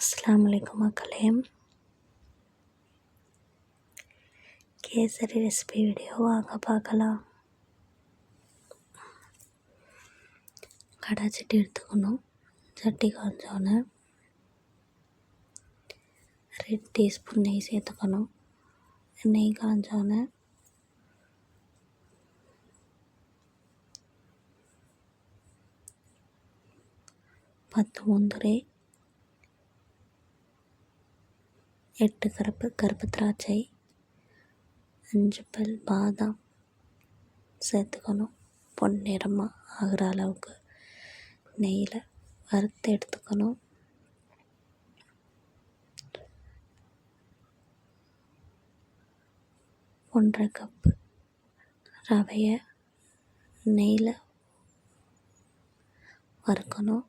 அஸ்லாம் வலைக்கம் மக்களே. கேசரி ரெசிபி வீடியோ வாங்க பார்க்கலாம். கடை சட்டி எடுத்துக்கணும். சட்டி காஞ்சோன்னே ரெண்டு டீஸ்பூன் நெய் சேர்த்துக்கணும். நெய் காஞ்சோன்னே பத்து முந்திரி எட்டு கருப்பு கருப்பு திராட்சை அஞ்சு பல் பாதாம் சேர்த்துக்கணும். பொன்னிறமாக ஆகிற அளவுக்கு நெய்யில் வறுத்து எடுத்துக்கணும். ஒன்றரை கப்பு ரவையை நெய்யில் வறுக்கணும்.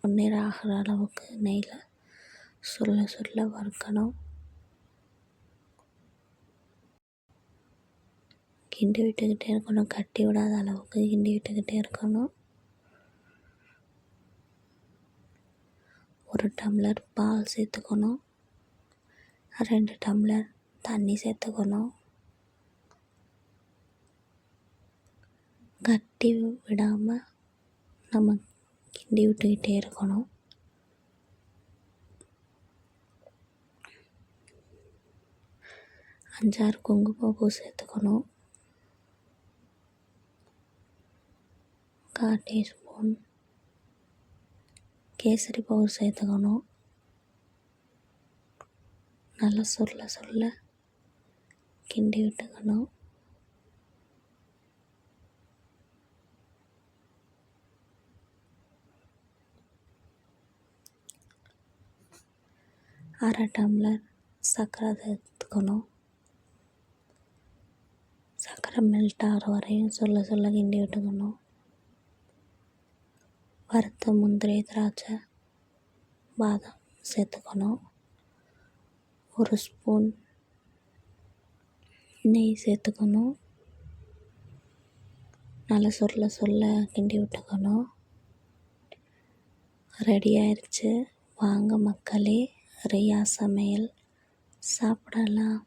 பொன்னிறம் ஆகிற அளவுக்கு நெய்யில் சொல்ல சொல்ல வறுக்கணும். கிண்டி விட்டுக்கிட்டே இருக்கணும். கட்டி விடாத அளவுக்கு கிண்டி விட்டுக்கிட்டே இருக்கணும். ஒரு டம்ளர் பால் சேர்த்துக்கணும். ரெண்டு டம்ளர் தண்ணி சேர்த்துக்கணும். கட்டி விடாமல் நம்ம கிண்டி விட்டுக்கிட்டே இருக்கணும். அஞ்சாறு குங்குமப்பூ சேர்த்துக்கணும். கால் டீஸ்பூன் கேசரி பவுடர் சேர்த்துக்கணும். நல்லா சுருள சுருள கிண்டி விட்டுக்கணும். அரை டம்ளர் சர்க்கரை சேர்த்துக்கணும். காரம் மெல்ட் ஆகிற வரையும் சொல்ல சொல்ல கிண்டி விட்டுக்கணும். வறுத்த முந்திரி திராட்சை பாதாம் சேர்த்துக்கணும். ஒரு ஸ்பூன் நெய் சேர்த்துக்கணும். நல்லா சொல்ல சொல்ல கிண்டி விட்டுக்கணும். ரெடி ஆயிடுச்சு வாங்க மக்களே ரியா சமையல். சாப்பிடலாம்.